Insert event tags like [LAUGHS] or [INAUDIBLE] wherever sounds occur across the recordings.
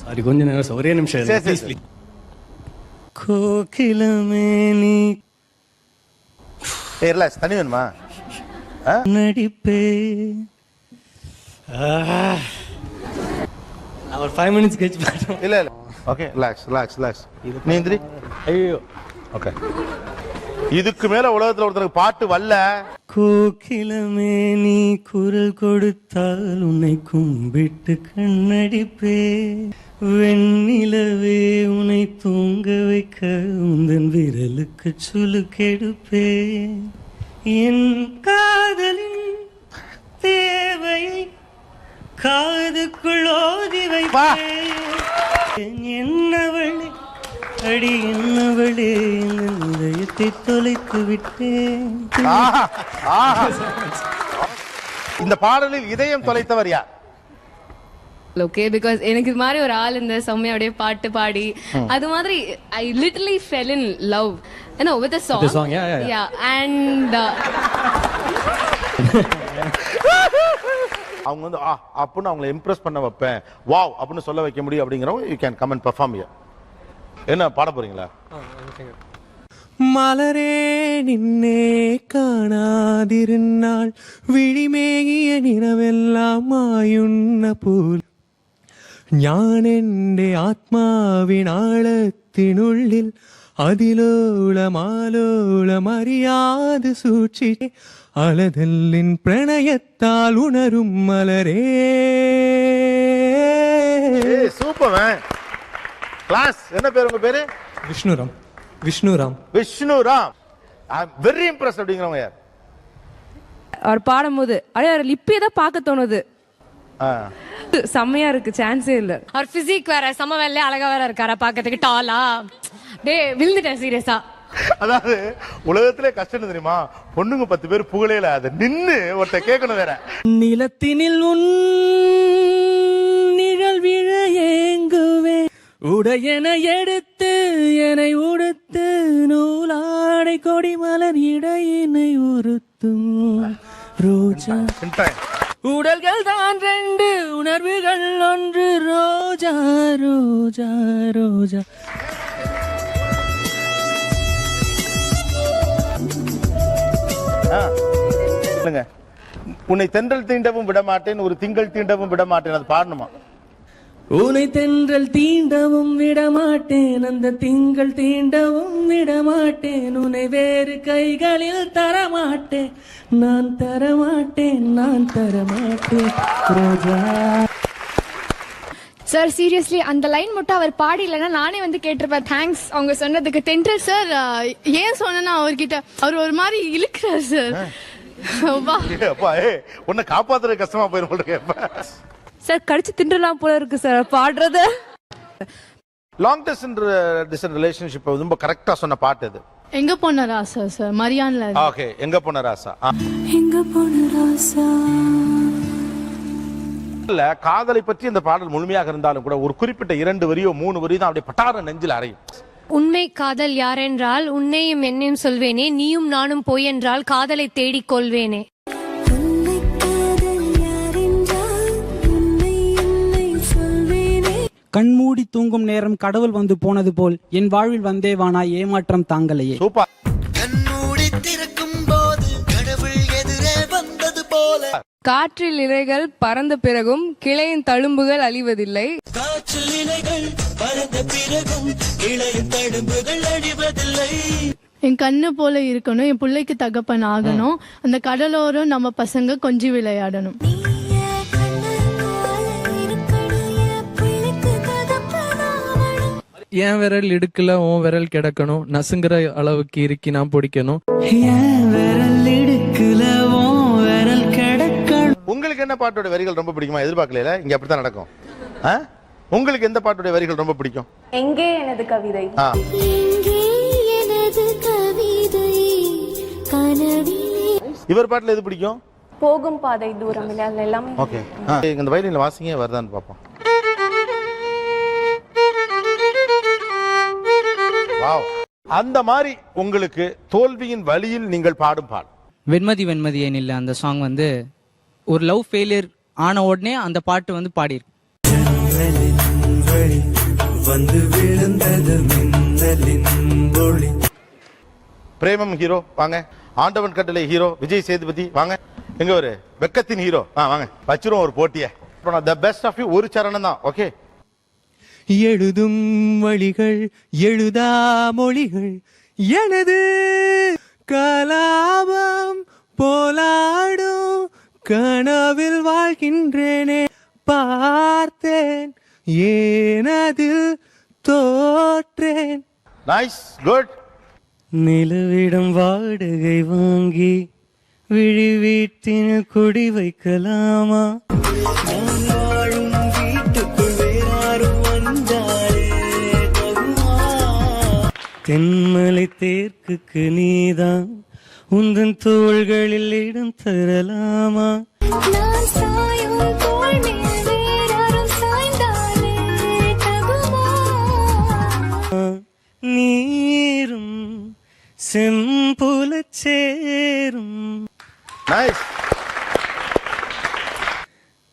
Sorry கொஞ்சம் நேரம் ஒரே நிமிஷம் சரி, இருங்க. சரி, Please, please. கோகிலமே நீ ஏய் ரிலாக்ஸ் தண்ணி வேணுமா நடிப்பே ஆ. நான் ஒரு ஃபைவ் இதுக்கு மேல உலகத்துல ஒருத்தருக்கு பாட்டு வரல. கோகிலமே நீ குரல் கொடுத்தால் உன்னை கும்பிட்டு கண்ணடிப்பே வெண்ணிலவே உன்னை தூங்க வைக்க உந்தன் விரலுக்கு சுலுக்கெடுப்பே என் காதலின் தேவை காதுக்குள் ஓதி வைப்பேன் என்னவளே அடி என்னவளே இதயத்தை தொலைத்து விட்டேன். இந்த பாடலில் இதயம் தொலைத்தவர் யார்? ஓகே பிகாஸ் எனக்கு இது மாதிரி ஒரு ஆள் இந்த செம்மையா அப்படியே பாட்டு பாடி. அது மாதிரி I literally fell in love no with With the song, yeah, yeah, yeah. Yeah and அவங்க வந்து ஆ அப்படின்னு அவங்களை இம்ப்ரெஸ் பண்ண வைப்பேன். வாவ் அப்படின்னு சொல்ல வைக்க முடியும் அப்படிங்கிறவங்க you can come and perform என்ன பாட போறீங்களா? മലരേ നിന്നെ കാണാതിരുന്നാൾ വിഴിമേകിയ നിറവെല്ലാം മായുന്ന പോൽ ഞാൻ എൻ്റെ ആത്മാവിനാളത്തിനുള്ളിൽ അതിലോളമാലോളം അറിയാതെ സൂക്ഷിച്ച് അലതല്ലിൻ പ്രണയത്താൽ ഉണരും മലരേ ஏய் சூப்பர் கிளாஸ் என்ன பேர் உங்க பேரு വിഷ്ണുറാം விஷ்ணுராம். விஷ்ணுராம். வெரி இம்ப்ரெஸ் அப்படிங்கிறவங்க யார்? அவர் பாடும்போது அப்படியே அவர் லிப்பே தான் பார்க்க தோணுது. செம்மையா இருக்கு சான்ஸே இல்ல. அவர் பிசிக் வேற செம்ம வேலையே அழகா வேற இருக்கார பாக்கிறதுக்கு டாலா டே விழுந்துட்டேன் சீரியஸா அதாவது உலகத்திலே கஷ்டம் தெரியுமா? பொண்ணுங்க பத்து பேர் புகழையில அது நின்னு ஒருத்த கேட்கணும் வேற. நிலத்தினில் உன் நிழல் விழ ஏங்குவே உடையன எடுத்து என்னை உடுத்து நூலாடை கொடி மலர் இடையினை உறுத்தும். ரோஜா. உடல்கள் தான் ரெண்டு உணர்வுகள் ஒன்று. ரோஜா ரோஜா ரோஜா. ஆ. சொல்லுங்க. உன்னை தென்றல் தீண்டவும் விட மாட்டேன் ஒரு திங்கள் தீண்டவும் விட மாட்டேன் அது பாடணுமா? உனை தென்றல் தீண்டவும் விடமாட்டேன். அந்த திங்கள் தீண்டவும் விடமாட்டேன். உன்னை வேறு கைகளில் தரமாட்டேன். நான் தரமாட்டேன் நான் தரமாட்டேன். ரோஜா. சார் சீரியஸ்லி அந்த லைன் மட்டும் அவர் பாடிலன்னா நானே வந்து கேட்டிருப்பேன். தேங்க்ஸ் அவங்க சொன்னதுக்கு தென்றல் சார் ஏன் சொன்னா அவர்கிட்ட அவர் ஒரு மாதிரி இழுக்கிறார் சார் உன்னை காப்பாத்துறது கஷ்டமா இருக்கு. சார் கடிச்சு தின்றலாம் போல இருக்கு சார் பாடுறது. லாங் டிஸ்டன்ஸ் டிஸ்டன்ஸ் ரிலேஷன்ஷிப் ரொம்ப கரெக்டா சொன்ன பாட்டு இது எங்க போன ராசா சார்? மரியான்ல ஓகே எங்க போன ராசா. எங்க போன ராசா? இல்ல காதலை பற்றி இந்த பாடல் முழுமையாக இருந்தாலும் கூட ஒரு குறிப்பிட்ட இரண்டு வரியோ மூணு வரியோ தான் அப்படியே பட்டார நெஞ்சில் அறையும். உண்மை காதல் யாரென்றால் உன்னையும் என்னையும் சொல்வேனே நீயும் நானும் போய் என்றால் காதலை தேடிக் கொள்வேனே. கண்மூடி தூங்கும் நேரம் கடவுள் வந்து போனது போல் என் வாழ்வில் வந்தே வானா ஏமாற்றம் தாங்கலையே. சூப்பர் கண்மூடி திறக்கும் போது கடவுள் எதிரே வந்தது போல. காற்றில் இலைகள் பறந்த பிறகும் கிளையின் தழும்புகள் அழிவதில்லை. காற்றில் இலைகள் பறந்த பிறகும் இளைய தடும்புகள் அழிவதில்லை. என் கண்ணு போல இருக்கணும் என் பிள்ளைக்கு தகப்பன் ஆகணும். அந்த கடலோரம் நம்ம பசங்க கொஞ்சி விளையாடணும். என் விரல் இடுக்கல உன் விரல் கிடக்கணும். நசுங்குற அளவுக்கு இறுக்கி நான் பிடிக்கணும். விரல் இடுக்குல விரல் கிடக்கணும். உங்களுக்கு என்ன பாட்டோட வரிகள் ரொம்ப பிடிக்குமா? எதிர்பார்க்கல இங்க அப்படித்தான் நடக்கும்? உங்களுக்கு எந்த பாட்டோட வரிகள் ரொம்ப பிடிக்கும்? எங்கே எனது கவிதை. இவர் பாட்டுல எது பிடிக்கும்? போகும் பாதை தூரம் எல்லாமே ஓகே. இந்த வயலின்ல வாசிங்க வருதான்னு பார்ப்போம். அந்த மாதிரி உங்களுக்கு தோல்வியின் வழியில் நீங்கள் பாடும் பாடல். வெண்மதி வெண்மதியே நில்ல அந்த சாங் வந்து ஒரு லவ் ஃபெயிலியர் ஆன உடனே அந்த பாட்டு வந்து பாடியிருக்கு. வந்து விழுந்தது பிரேமம் ஹீரோ வாங்க. ஆண்டவன் கட்டளை ஹீரோ விஜய் சேதுபதி வாங்க. எங்க ஒரு வெக்கத்தின் ஹீரோ. ஆ வாங்க. வச்சிரும் ஒரு போட்டிய. த பெஸ்ட் ஆஃப் யூ ஒரு சரணம் தான் ஓகே எழுதும் வழிகள் எழுதா மொழிகள். எனது கலாபம் போலாடும் கனவில் வாழ்கின்றேனே பார்த்தேன் ஏனதில் தோற்றேன். நைஸ் குட் நிலவிடம் வாடகை வாங்கி விழி வீட்டினில் குடி வைக்கலாமா? தென்மலை தேர்க்குக்கு நீதான் உந்தன் தோள்களில் இடம் தரலாமா? நீரும் செம்புல சேரும்.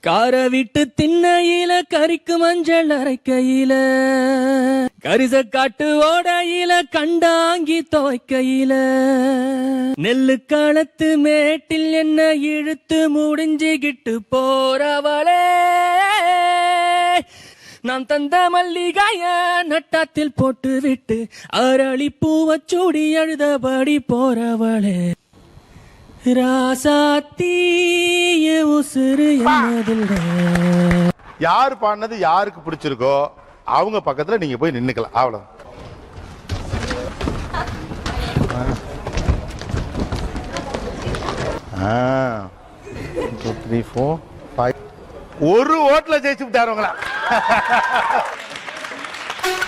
கார விட்டு திண்ணையில கறிக்கு மஞ்சள் அரைக்கையில. கரிச காட்டு ஓடையில கண்டாங்கி துவைக்கையில. நெல்லு களத்து மேட்டில் என்ன இழுத்து முடிஞ்சுகிட்டு போறவளே. நான் தந்த மல்லிகாய நட்டாத்தில் போட்டு விட்டு அரளி பூவச்சூடி அழுதபடி போறவளே. ராசாத்தீய உசுறு என்னதில்லை? யார் பாடினது யாருக்கு பிடிச்சிருக்கோ? அவங்க பக்கத்துல நீங்க போய் நின்னுக்கலாம். அவ்வளவு த்ரீ ஃபோர் ஃபைவ் ஒரு ஓட்டுல ஜெயிச்சு விட்டாருங்களா [LAUGHS]